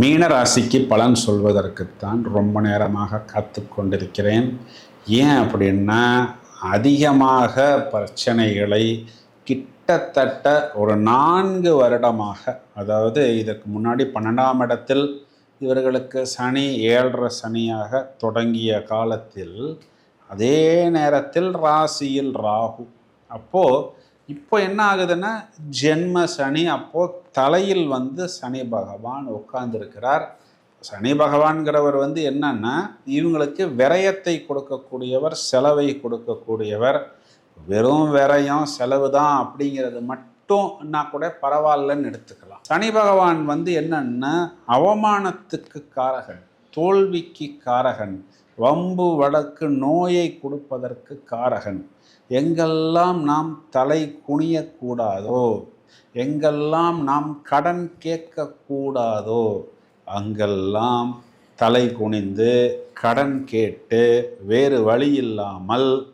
மீன ராசிக்கு பலன் சொல்வதற்குத்தான் ரொம்ப நேரமாக காத்து கொண்டிருக்கிறேன். ஏன் அப்படின்னா அதிகமாக பிரச்சனைகளை கிட்டத்தட்ட ஒரு நான்கு வருடமாக அதாவது இதற்கு முன்னாடி பன்னெண்டாம் இடத்தில் இவர்களுக்கு சனி ஏழரை சனியாக தொடங்கிய காலத்தில் அதே நேரத்தில் ராசியில் ராகு. அப்போது இப்போ என்ன ஆகுதுன்னா ஜென்ம சனி அப்போது தலையில் வந்து சனி பகவான் உட்கார்ந்திருக்கிறார். சனி பகவான்கிறவர் வந்து என்னன்னா இவங்களுக்கு விரயத்தை கொடுக்கக்கூடியவர் செலவை கொடுக்கக்கூடியவர். வெறும் விரயம் செலவு தான் அப்படிங்கிறது மட்டும்னா கூட பரவாயில்லன்னு எடுத்துக்கலாம். சனி பகவான் வந்து என்னன்னா அவமானத்துக்கு காரகன் தோல்விக்கு காரகன். வம்பு வழக்கு நோயை கொடுப்பதற்கு காரகன். எங்கெல்லாம் நாம் தலை குனியக்கூடாதோ எங்கெல்லாம் நாம் கடன் கேட்கக்கூடாதோ அங்கெல்லாம் தலை குனிந்து கடன் கேட்டு வேறு வழி இல்லாமல்